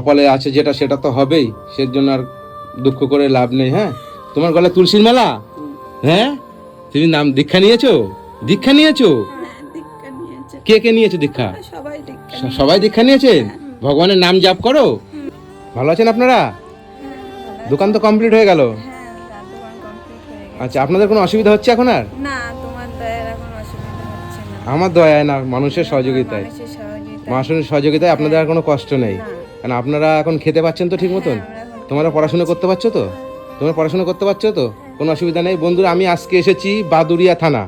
কপালে আছে যেটা সেটা তো হবেই। সে জন্য আর দুঃখ করে লাভ নেই হ্যাঁ? তোমার গলায় তুলসীর মালা? হ্যাঁ? তুমি নাম দীক্ষা নিয়েছো? দীক্ষা নিয়েছো? কে কে নিয়েছো দীক্ষা? সবাই দীক্ষা নিয়েছেন ভগবানের নাম জাপ করো? ভালো আছেন আপনারা? দোকান তো কমপ্লিট হয়ে গেল। আচ্ছা আপনাদের কোনো অসুবিধা হচ্ছে এখন আর? না তোমার দয়ার এখন অসুবিধা হচ্ছে না আমার দয়ায় না মানুষের সহযোগিতায়। মানুষের সহযোগিতায় আপনাদের আর কোনো কষ্ট নেই। কারণ আপনারা এখন খেতে পাচ্ছেন তো ঠিক মতন? তোমরা পড়াশোনা করতে পারছ তো? তোমরা পড়াশোনা করতে পারছ তো? কোনো অসুবিধা নেই। বন্ধুরা আমি আজকে এসেছি বাদুরিয়া থানা।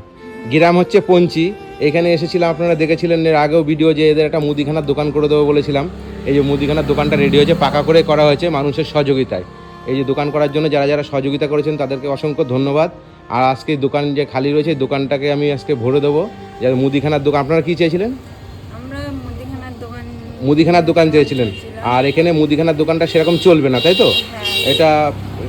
গ্রাম হচ্ছে পঞ্চি। এখানে এসেছিলাম আপনারা দেখেছিলেন এর আগেও ভিডিও যে এদের একটা মুদিখানার দোকান করে দেবো বলেছিলাম। এই যে মুদিখানার দোকানটা রেডি হয়েছে পাকা করে করা হয়েছে মানুষের সহযোগিতায়। এই যে দোকান করার জন্য যারা যারা সহযোগিতা করেছেন তাদেরকে অসংখ্য ধন্যবাদ। আর আজকে দোকান যে খালি রয়েছে এই দোকানটাকে আমি আজকে ভরে দেবো। যারা মুদিখানার দোকান আপনারা কী চেয়েছিলেন? মুদিখানার দোকান চেয়েছিলেন। আর এখানে মুদিখানার দোকানটা সেরকম চলবে না তাই তো? এটা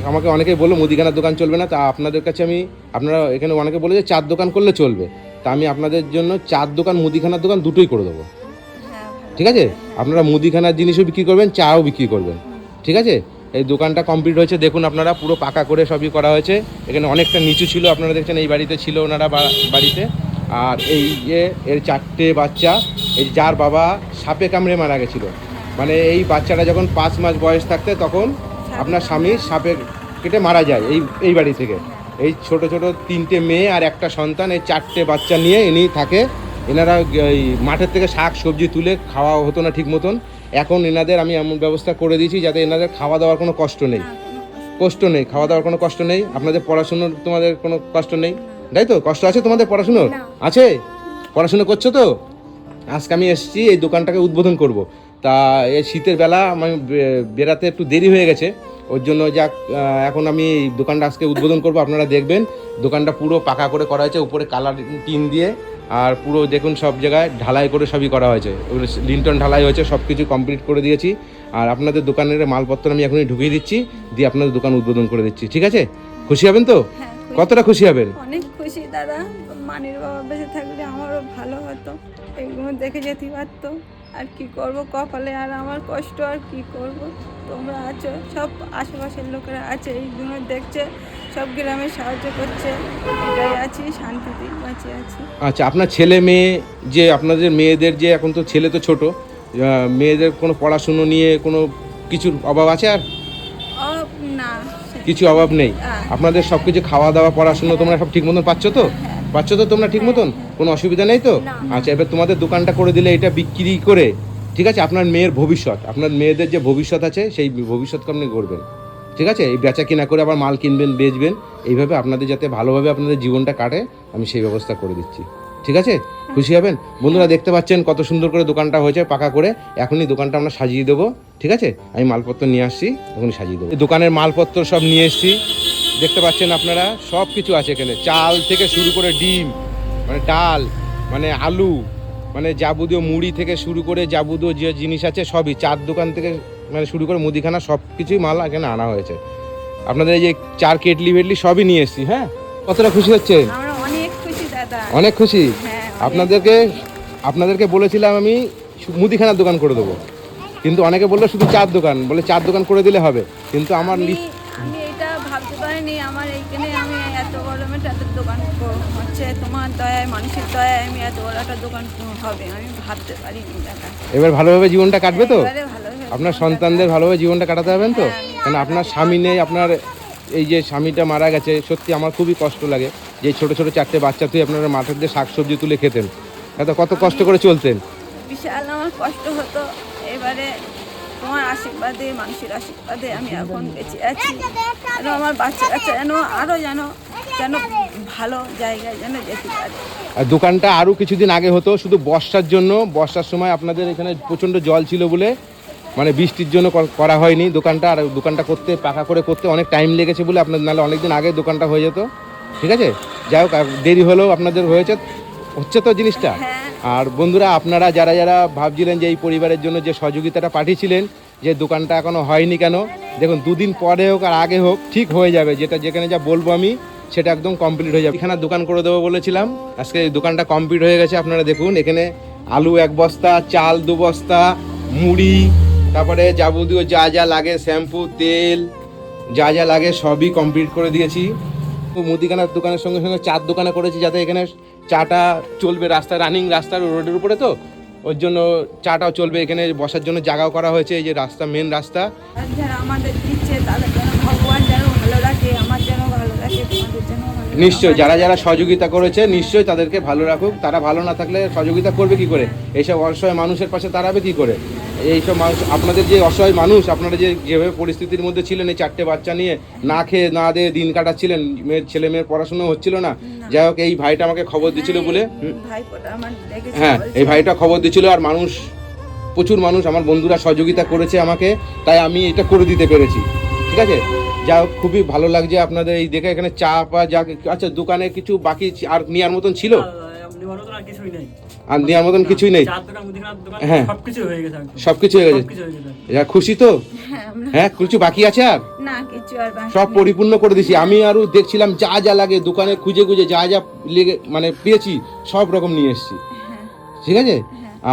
আমাকে অনেকেই বলল মুদিখানার দোকান চলবে না তা আপনাদের কাছে আমি আপনারা এখানে অনেকে বলে যে চার দোকান করলে চলবে। তা আমি আপনাদের জন্য চার দোকান মুদিখানার দোকান দুটোই করে দেবো। হ্যাঁ ঠিক আছে? আপনারা মুদিখানার জিনিসও বিক্রি করবেন চাও বিক্রি করবেন। ঠিক আছে? এই দোকানটা কমপ্লিট হয়েছে দেখুন আপনারা পুরো পাকা করে সবই করা হয়েছে। এখানে অনেকটা নিচু ছিল আপনারা দেখছেন এই বাড়িতে ছিল ওনারা বাড়িতে। আর এই যে এর চারটে বাচ্চা এই যার বাবা সাপে কামড়ে মারা গেছিল। মানে এই বাচ্চাটা যখন পাঁচ মাস বয়স থাকতে তখন আপনার স্বামী সাপে কেটে মারা যায় এই এই বাড়ি থেকে। এই ছোট ছোট তিনটে মেয়ে আর একটা সন্তান এই চারটে বাচ্চা নিয়ে ইনি থাকে। এনারা এই মাঠের থেকে শাক সবজি তুলে খাওয়া হতো না ঠিক মতন। এখন এনাদের আমি এমন ব্যবস্থা করে দিয়েছি যাতে এনাদের খাওয়া দাওয়ার কোনো কষ্ট নেই। কষ্ট নেই খাওয়া দাওয়ার কোনো কষ্ট নেই। আপনাদের পড়াশুনোর তোমাদের কোনো কষ্ট নেই। তাই তো? কষ্ট আছে তোমাদের পড়াশুনোর? আছে? পড়াশুনো করছ তো? আজকে আমি এসেছি এই দোকানটাকে উদ্বোধন করব। তা এই শীতের বেলা আমি বে- বেরাতে একটু দেরি হয়ে গেছে। ওর জন্য যাক এখন আমি দোকানটা আজকে উদ্বোধন করব আপনারা দেখবেন। দোকানটা পুরো পাকা করে করা হয়েছে উপরে কালার টিন দিয়ে। আর পুরো দেখুন সব জায়গায় ঢালাই করে সবই করা হয়েছে। লিন্টন ঢালাই হয়েছে সব কিছু কমপ্লিট করে দিয়েছি। আর আপনাদের দোকানের মালপত্র আমি এখনই ঢুকিয়ে দিচ্ছি দিয়ে আপনাদের দোকান উদ্বোধন করে দিচ্ছি। ঠিক আছে? খুশি হবেন তো? হ্যাঁ কতটা খুশি হবেন? অনেক খুশি দাদা। মানির বাবা বেঁচে থাকলে আমারও ভালো হতো। এগুলো দেখে যেতে পারতো। আর কি করব কপালে? আর আমার কষ্ট আর কি করব? তোমরা আছো সব আশেপাশের লোকেরা আছে এইগুলো দেখছে সব গ্রামে সাহায্য করছে। এটাই আছি শান্তিতে বাঁচে আছি। আচ্ছা আপনার ছেলে মেয়ে যে আপনাদের মেয়েদের যে এখন তো ছেলে তো ছোট মেয়েদের কোনো পড়াশুনো নিয়ে কোনো কিছুর অভাব আছে আর? না। কিছু অভাব নেই। আপনাদের সব কিছু খাওয়া দাওয়া পড়াশুনো তোমরা সব ঠিক মতন পাচ্ছ তো? পাচ্ছ তো তোমরা ঠিক মতন? কোনো অসুবিধা নেই তো? আচ্ছা এবার তোমাদের দোকানটা করে দিলে এটা বিক্রি করে ঠিক আছে? আপনার মেয়ের ভবিষ্যৎ আপনার মেয়েদের যে ভবিষ্যৎ আছে সেই ভবিষ্যৎকে আপনি করবেন ঠিক আছে? এই বেচা কিনা করে আবার মাল কিনবেন বেচবেন এইভাবে আপনাদের যাতে ভালোভাবে আপনাদের জীবনটা কাটে আমি সেই ব্যবস্থা করে দিচ্ছি। ঠিক আছে? খুশি হবেন? বন্ধুরা দেখতে পাচ্ছেন কত সুন্দর করে দোকানটা হয়েছে, পাকা করে। এখনই দোকানটা আমরা সাজিয়ে দেবো, ঠিক আছে? আমি মালপত্র নিয়ে আসছি, এখনই সাজিয়ে দেবো। দোকানের মালপত্র সব নিয়ে এসছি। দেখতে পাচ্ছেন আপনারা, সব কিছু আছে এখানে। চাল থেকে শুরু করে ডিম মানে ডাল মানে আলু মানে যাবতীয় মুড়ি থেকে শুরু করে যাবতীয় যে জিনিস আছে সবই, চার দোকান থেকে মানে শুরু করে মুদিখানা সব কিছুই মাল এখানে আনা হয়েছে। আপনাদের এই যে চার কেটলি ফেটলি সবই নিয়ে এসছি হ্যাঁ? কতটা খুশি হচ্ছে অনেক খুশি? দাদা অনেক খুশি। হ্যাঁ আপনাদেরকে আপনাদেরকে বলেছিলাম আমি মুদিখানার দোকান করে দেবো। কিন্তু অনেকে বলল শুধু চার দোকান। বলে চার দোকান করে দিলে হবে। কিন্তু আমার আমি এটা ভাবতে পারিনি। আমার এইখানে আমি এত বড় একটা দোকান হচ্ছে তোমার দয়ায় মানুষের দয়ায় আমি এত বড় একটা দোকান হবে। আমি ভাবতে পারিনি এবার ভালোভাবে জীবনটা কাটবে তো। আপনার সন্তানদের ভালোভাবে জীবনটা কাটাতে হবেন তো? কেন আপনার স্বামী নেই আপনার এই যে স্বামীটা মারা গেছে সত্যি আমার খুবই কষ্ট লাগে। যে ছোট ছোট চারটে বাচ্চা তুই আপনারা মাঠের দিয়ে শাকসবজি তুলে খেতেন। এত কত কষ্ট করে চলতেন? বিশাল আমার কষ্ট হতো। এবারে তোমার আশীর্বাদে মানুষের আশীর্বাদে আমি এখন বেঁচে আছি। যেন আমার বাচ্চা কাচ্চা যেন আরও যেন যেন ভালো জায়গায় যেন যেতে পারে। আর দোকানটা আরও কিছুদিন আগে হতো শুধু বর্ষার জন্য। বর্ষার সময় আপনাদের এখানে প্রচণ্ড জল ছিল বলে মানে বৃষ্টির জন্য করা হয়নি। দোকানটা আর দোকানটা করতে পাকা করে করতে অনেক টাইম লেগেছে বলে আপনার নাহলে অনেকদিন আগে দোকানটা হয়ে যেত। ঠিক আছে? যাই হোক দেরি হলেও আপনাদের হয়েছে হচ্ছে তো জিনিসটা। হ্যাঁ। আর বন্ধুরা আপনারা যারা যারা ভাবছিলেন যে এই পরিবারের জন্য যে সহযোগিতাটা পাঠিয়েছিলেন যে দোকানটা এখনও হয়নি কেন দেখুন দুদিন পরে হোক আর আগে হোক ঠিক হয়ে যাবে। যেটা যেখানে যা বলব আমি সেটা একদম কমপ্লিট হয়ে যাবে। এখানে দোকান করে দেবো বলেছিলাম আজকে দোকানটা কমপ্লিট হয়ে গেছে আপনারা দেখুন এখানে আলু এক বস্তা চাল দু বস্তা মুড়ি তারপরে যাবতীয় যা যা লাগে শ্যাম্পু তেল যা যা লাগে সবই কমপ্লিট করে দিয়েছি। মুদিখানার দোকানের সঙ্গে সঙ্গে চার দোকানে করেছি যাতে এখানে চাটা চলবে রাস্তা রানিং রাস্তার রোডের উপরে তো। ওর জন্য চাটাও চলবে, এখানে বসার জন্য জায়গাও করা হয়েছে, এই যে রাস্তা মেন রাস্তা। আমাদের দিচ্ছে যেন ভগবান যেন ভালো রাখে আমার যেন ভালো রাখে নিশ্চয়ই যারা যারা সহযোগিতা করেছে নিশ্চয়ই তাদেরকে ভালো রাখুক। তারা ভালো না থাকলে সহযোগিতা করবে কি করে? এইসব অসহায় মানুষের পাশে দাঁড়াবে কি করে? এইসব মানুষ আপনাদের যে অসহায় মানুষ আপনারা যে যেভাবে পরিস্থিতির মধ্যে ছিলেন এই চারটে বাচ্চা নিয়ে না খেয়ে না দিয়ে দিন কাটাচ্ছিলেন মেয়ের ছেলে মেয়ের পড়াশোনা হচ্ছিল না। যাই হোক এই ভাইটা আমাকে খবর দিচ্ছিল বলে হ্যাঁ এই ভাইটা খবর দিচ্ছিল আর মানুষ প্রচুর মানুষ আমার বন্ধুরা সহযোগিতা করেছে আমাকে তাই আমি এটা করে দিতে পেরেছি। ঠিক আছে? যা হোক, খুবই ভালো লাগছে আপনাদের এই দেখে এখানে চা পা যা আচ্ছা দোকানে কিছু বাকি আর নেওয়ার মতন ছিল? আর কিছুই নেই। আর নেওয়ার মতন কিছুই নেই? চার দোকান মুদিখানার দোকান হ্যাঁ। সবকিছু হয়ে গেছে যা খুশি তো? হ্যাঁ হ্যাঁ কিছু বাকি আছে আর? না কিছু আর বাকি সব পরিপূর্ণ করে দিছি আমি আরও দেখছিলাম যা যা লাগে দোকানে খুঁজে খুঁজে যা যা লেগে মানে পেয়েছি সব রকম নিয়ে এসেছি। হ্যাঁ। ঠিক আছে?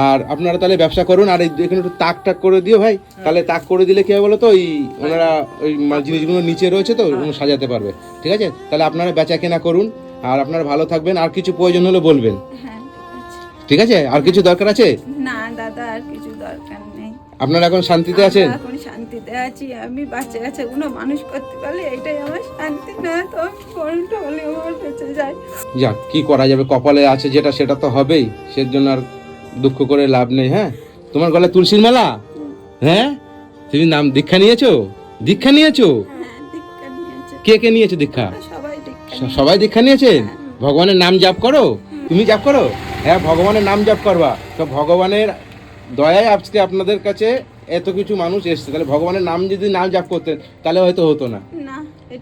আর আপনারা তাহলে ব্যবসা করুন আর এই এখানে একটু তাক টাক করে দিও ভাই। তাহলে তাক করে দিলে কি হবে বলো তো? ওই ওনারা ওই জিনিসগুলো নিচে রয়েছে তো ওগুলো সাজাতে পারবে। ঠিক আছে? তাহলে আপনারা বেচা কেনা করুন আর আপনারা ভালো থাকবেন। আর কিছু প্রয়োজন হলে বলবেন। হ্যাঁ ঠিক আছে। আর কিছু দরকার আছে? না দাদা আর কিছু দরকার নেই। আপনারা এখন শান্তিতে আছেন? এখন শান্তিতে আছি। আমি বাচ্চা কাছে কোনো মানুষ করতে পারলে এটাই আমার শান্তি। না তো গরমটা হলে আমার বেঁচে যায়। যাক কি করা যাবে? কপালে আছে যেটা সেটা তো হবেই। সেজন্য আর দুঃখ করে লাভ নেই হ্যাঁ? তোমার গলায় তুলসীর মালা? হ্যাঁ? তুমি নাম দীক্ষা নিয়েছো? দীক্ষা নিয়েছো? হ্যাঁ নিয়েছে কে কে নিয়েছে দীক্ষা? সবাই দীক্ষা নিয়েছেন ভগবানের নাম জাপ করো? তুমি জাপ করো? হ্যাঁ ভগবানের নাম জাপ করবা। তো ভগবানের দয়ায় আজকে আপনাদের কাছে এত কিছু মানুষ এসছে। তাহলে ভগবানের নাম যদি নাম জাপ করতেন তাহলে হয়তো হতো না। না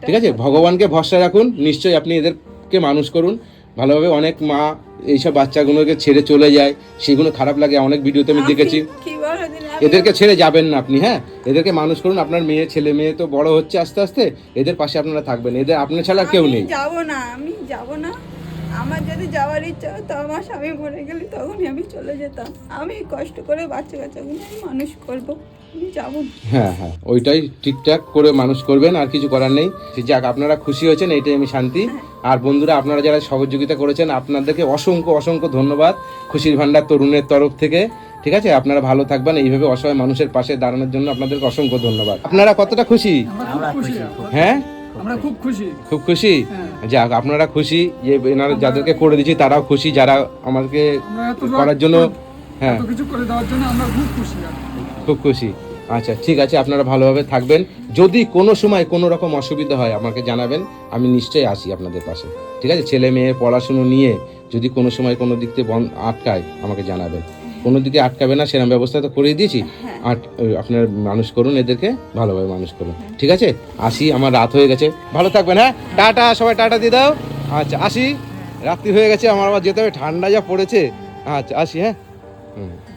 ঠিক আছে? ভগবানকে ভরসা রাখুন। নিশ্চয়ই আপনি এদেরকে মানুষ করুন। ভালোভাবে অনেক মা এইসব বাচ্চাগুলোকে ছেড়ে চলে যায় সেগুলো খারাপ লাগে অনেক ভিডিওতে আমি দেখেছি। এদেরকে ছেড়ে যাবেন না আপনি হ্যাঁ? এদেরকে মানুষ করুন আপনার মেয়ে ছেলে মেয়ে তো বড় হচ্ছে আস্তে আস্তে এদের পাশে আপনারা থাকবেন এদের আপনার ছাড়া কেউ নেই। যাব না আমি যাব না। আমার যদি যাওয়ার ইচ্ছা হতো আমার স্বামী মরে গেলে তখনই আমি চলে যেতাম। আমি কষ্ট করে বাচ্চা কাচ্চাগুলো মানুষ করব। হ্যাঁ হ্যাঁ। ওইটাই ঠিকঠাক করে মানুষ করবেন আর কিছু করার নেই। যাক আপনারা খুশি হয়েছেন এইটাই আমি শান্তি। আর বন্ধুরা আপনারা যারা সহযোগিতা করেছেন আপনাদেরকে অসংখ্য অসংখ্য ধন্যবাদ খুশির ভান্ডার তরুণের তরফ থেকে। ঠিক আছে? আপনারা ভালো থাকবেন এইভাবে অসহায় মানুষের পাশে দাঁড়ানোর জন্য আপনাদেরকে অসংখ্য ধন্যবাদ। আপনারা কতটা খুশি? হ্যাঁ? আমরা খুব খুশি। খুব খুশি? হ্যাঁ। যাক আপনারা খুশি যে এনারা যাদেরকে করে দিয়েছি তারাও খুশি যারা এত করার জন্য হ্যাঁ এত কিছু করে দেওয়ার জন্য আমরা খুব খুশি খুব খুশি। আচ্ছা ঠিক আছে আপনারা ভালোভাবে থাকবেন। যদি কোনো সময় কোনো রকম অসুবিধা হয় আমাকে জানাবেন। আমি নিশ্চয়ই আসি আপনাদের পাশে। ঠিক আছে ছেলে মেয়ের পড়াশুনো নিয়ে যদি কোনো সময় কোনো দিক থেকে বন্ধ আটকায় আমাকে জানাবেন। কোনো দিকে আটকাবে না সেরকম ব্যবস্থা তো করেই দিয়েছি। আট আপনার মানুষ করুন এদেরকে ভালোভাবে মানুষ করুন। ঠিক আছে আসি আমার রাত হয়ে গেছে। ভালো থাকবেন হ্যাঁ? টাটা সবাই টাটা দিয়ে দাও। আচ্ছা আসি। রাত্রি হয়ে গেছে আমার আবার যেতে হবে। ঠান্ডা যা পড়েছে। আচ্ছা আসি হ্যাঁ? mm.